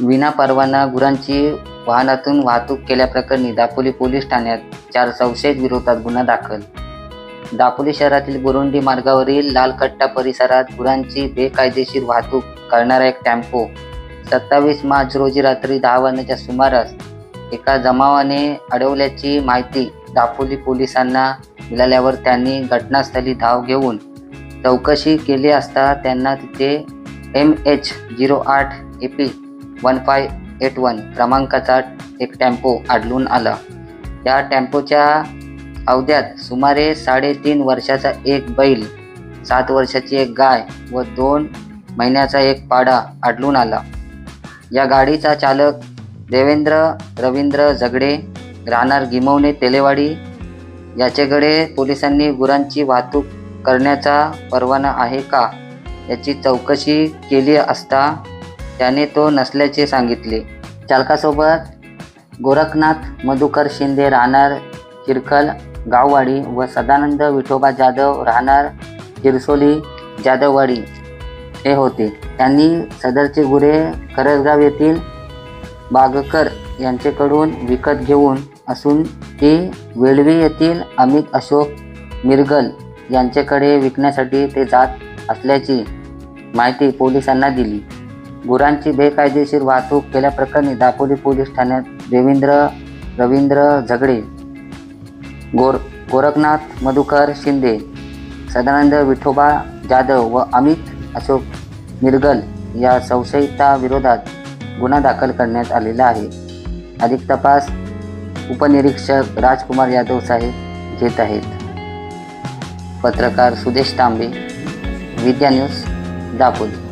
विना परवाना गुरांची वाहनातून वाहतूक केल्याप्रकरणी दापोली पोलीस ठाण्यात चार संशयित विरोधात गुन्हा दाखल. दापोली शहरातील बुरुंडी मार्गावरील लालकट्टा परिसरात गुरांची बेकायदेशीर वाहतूक करणारा एक टेम्पो सत्तावीस मार्च रोजी रात्री दहा वाजण्याच्या सुमारास एका जमावाने अडवल्याची माहिती दापोली पोलिसांना मिळाल्यावर त्यांनी घटनास्थळी धाव घेऊन चौकशी केली असता त्यांना तिथे एम एच झिरो आठ A P one five eight one क्रमांकाचा एक टेम्पो आढळून आला. या टेम्पोच्या अवध्यात सुमारे साडेतीन वर्षाचा एक बैल सात वर्षाची एक गाय व दोन महिन्याचा एक पाडा आढळून आला. या गाडीचा चालक देवेंद्र रवींद्र झगडे राहणार गिमवणे तेलेवाडी याच्याकडे पोलिसांनी गुरांची वाहतूक करण्याचा परवाना आहे का? याची चौकशी केली असता त्याने तो नसल्याचे सांगितले. चालकासोबत गोरखनाथ मधुकर शिंदे राहणार चिरखल गाववाडी व सदानंद विठोबा जाधव राहणार चिरसोली जाधववाडी हे होते. त्यांनी सदरचे गुरे करजगाव येथील बागकर यांच्याकडून विकत घेऊन असून ते वेळवी येथील अमित अशोक मिरगल यांच्याकडे विकण्यासाठी ते जात असल्याची माहिती पोलिसांना दिली. गुरांची बेकायदेशीर वाहतूक केल्याप्रकरणी दापोली पोलीस ठाण्यात देवेंद्र रवींद्र झगडे गोर गोरखनाथ मधुकर शिंदे सदानंद विठोबा जाधव व अमित अशोक मिरगल या संशयिताविरोधात गुन्हा दाखल करण्यात आलेला आहे. अधिक तपास उपनिरीक्षक राजकुमार यादव साहेब घेत आहेत. पत्रकार सुदेश तांबे विद्या न्यूज दापोली.